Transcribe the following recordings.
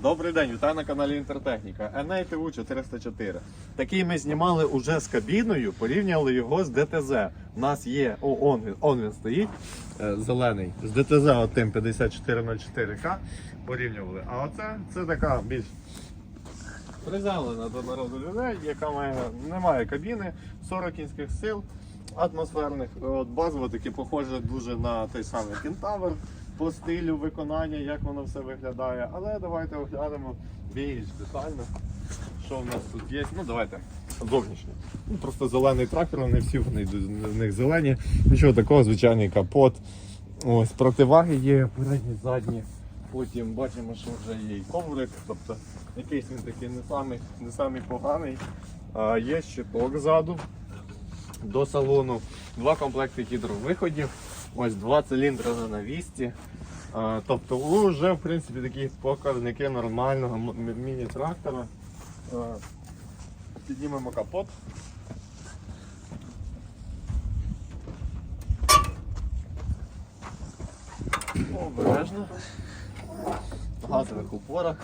Добрий день, вітаю на каналі Інтертехніка. ТВ 404. Такий ми знімали уже з кабіною, порівняли його з ДТЗ. У нас є, о, он, он він стоїть, е, зелений, з ДТЗ отим 5404К порівнювали. А оце це така більш приземлена до народу людей, яка має, не має кабіни, 40 кінських сил атмосферних. От базово таки похоже дуже на той самий Кентавр по стилю виконання, як воно все виглядає. Але давайте оглянемо більш детально, що в нас тут є. Ну давайте зовнішньо. Ну, просто зелений трактор, вони всі вони в них зелені. Нічого такого, звичайний капот. Ось противаги є, передні, задні. Потім бачимо, що вже є і коврик, тобто якийсь він такий не самий, не самий поганий. А, є щиток ззаду до салону, два комплекти гідровиходів, ось два циліндри на навісті. А, тобто вже в принципі такі показники нормального міні-трактора. Піднімемо капот. Обережно. В газових упорах.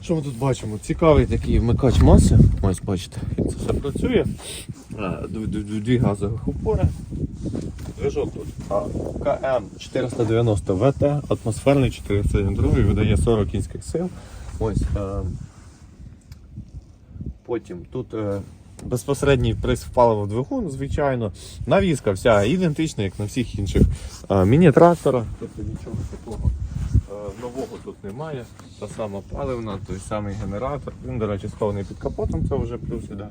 Що ми тут бачимо? Цікавий такий вмикач маси. Ось бачите, як це все працює. Дві газових упори. Движок тут. А, КМ 490 ВТ, атмосферний 4-циліндровий, видає 40 кінських сил. Ось. Е, потім тут е, безпосередній прис паливо двигун, звичайно. Навіска вся ідентична, як на всіх інших е, міні-тракторах. Тобто нічого такого е, нового тут немає. Та сама паливна, той самий генератор. Він, до речі, схований під капотом, це вже плюс іде.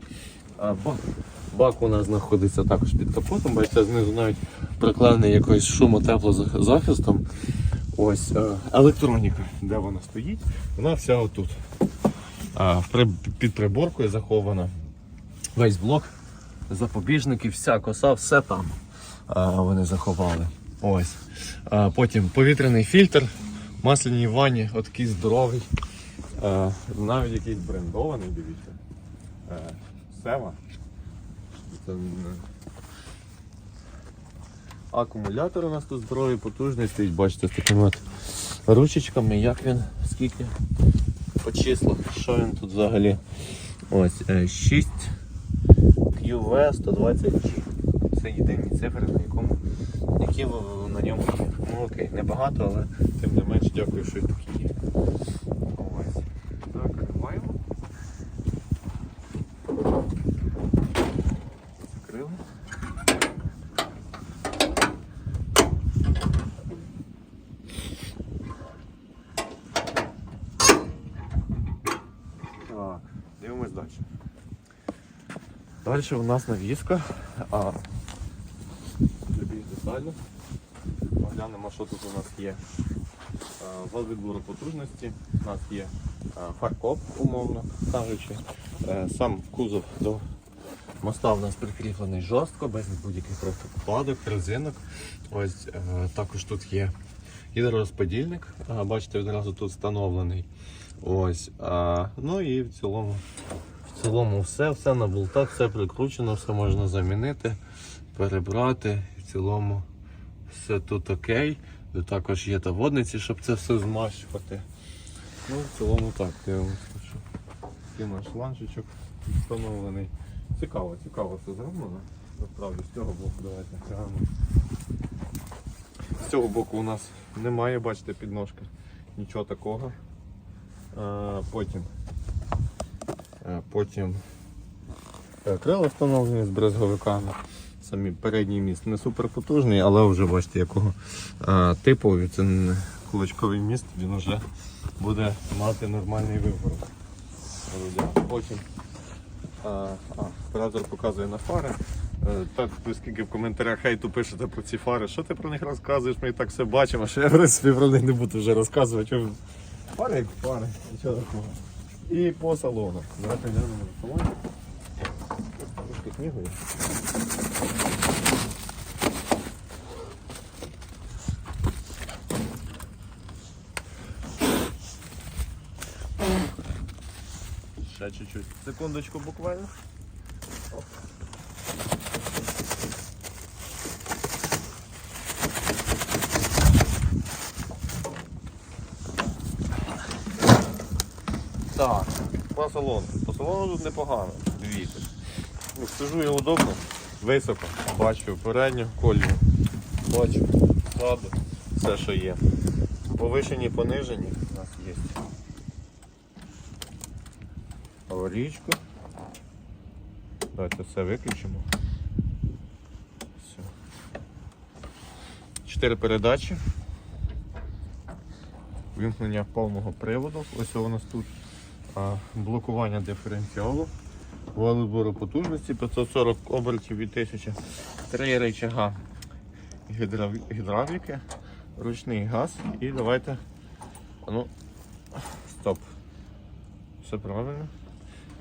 Бак, бак у нас знаходиться також під капотом, бачите, знизу навіть приклеєний якоюсь шумотеплозахистом. Ось е, електроніка, де вона стоїть, вона вся отут. Під приборкою захована. Весь блок, запобіжники, вся коса, все там вони заховали. Ось. Потім повітряний фільтр, масляній ванні, от такий здоровий. Навіть якийсь брендований, дивіться. Е, Сева. Це, м, Акумулятор у нас тут здоровий, потужний стоїть, бачите, з такими от ручечками, як він, скільки по числах, що він тут взагалі. Ось е, 6 QV 120 Це єдині цифри, на якому які на ньому. Ну окей, небагато, але тим не менш дякую, що і такі є. Так, дивимось далі. Далі у нас навіска. А, більш детально. Поглянемо, що тут у нас є. Вал відбору потужності. У нас є фаркоп, умовно кажучи. Е, Сам кузов до моста у нас прикріплений жорстко, без будь-яких просто вкладок, резинок. Ось е, також тут є гідророзподільник. Бачите, відразу тут встановлений. Ось. А, ну і в цілому, в цілому все, все на болтах, все прикручено, все можна замінити, перебрати. В цілому все тут окей. Тут також є та водниці, щоб це все змащувати. Ну, в цілому так, дивимося, що такий наш ланчичок встановлений. Цікаво, цікаво все зроблено. Насправді з цього боку давайте глянемо. З цього боку у нас немає, бачите, підножка. Нічого такого. Потім потім е, крила встановлені з брезговиками. Самі передній міст не супер потужний, але вже бачите якого типу. Це кулачковий міст, він вже буде мати нормальний вибор. Потім оператор показує на фари. Е, Так, скільки в коментарях хейту пишете про ці фари. Що ти про них розказуєш? Ми і так все бачимо, що я в принципі про них не буду вже розказувати. Чого- Фари як фари, нічого такого. І по салону. Давайте глянемо на салон. Трошки книгу є. Ще чуть-чуть. Секундочку буквально. Так, по салону. По салону тут непогано. Дивіться. Ну, Сижу я удобно, високо. Бачу передню колію. Бачу ззаду, все, що є. Повишені, понижені у нас є. Аварійку. Давайте все виключимо. Все. Чотири передачі. Вимкнення повного приводу. Ось у нас тут. Блокування диференціалу. Вал збору потужності 540 обертів від 1000. Три гідрав- гідравліки, ручний газ і давайте. Ну, стоп. Все правильно?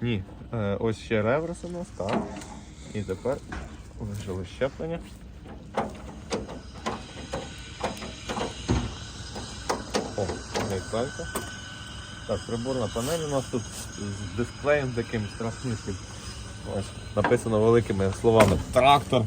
Ні. Е, ось ще реверс у нас, так. І тепер вижили щеплення. О, нейтралька. Так, приборна панель у нас тут з дисплеєм таким страшнішим. Ось написано великими словами трактор.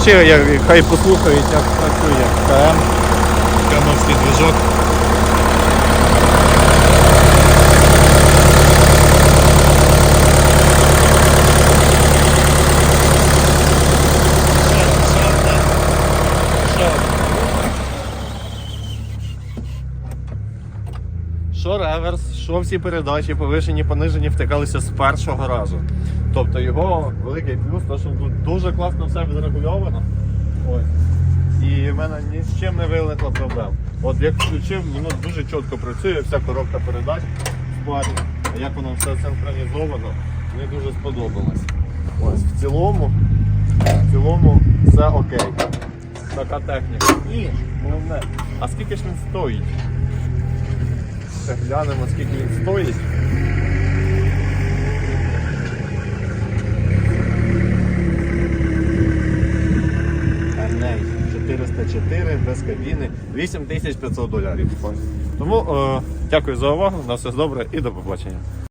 Включи, я- хай послухають, як працює КМ. Кемовський движок. Що реверс, що всі передачі, повишені, понижені, втикалися з першого разу. Тобто його великий плюс, то що тут дуже класно все відрегульовано. Ось. І в мене ні з чим не виникло проблем. От як включив, воно дуже чітко працює, вся коробка передач в парі. Як воно все синхронізовано, мені дуже сподобалось. Ось в цілому, в цілому все окей. Така техніка. І головне, а скільки ж він стоїть? Ще глянемо, скільки він стоїть. 404 без кабіни 8500 доларів. Тому е, дякую за увагу, на все добре і до побачення.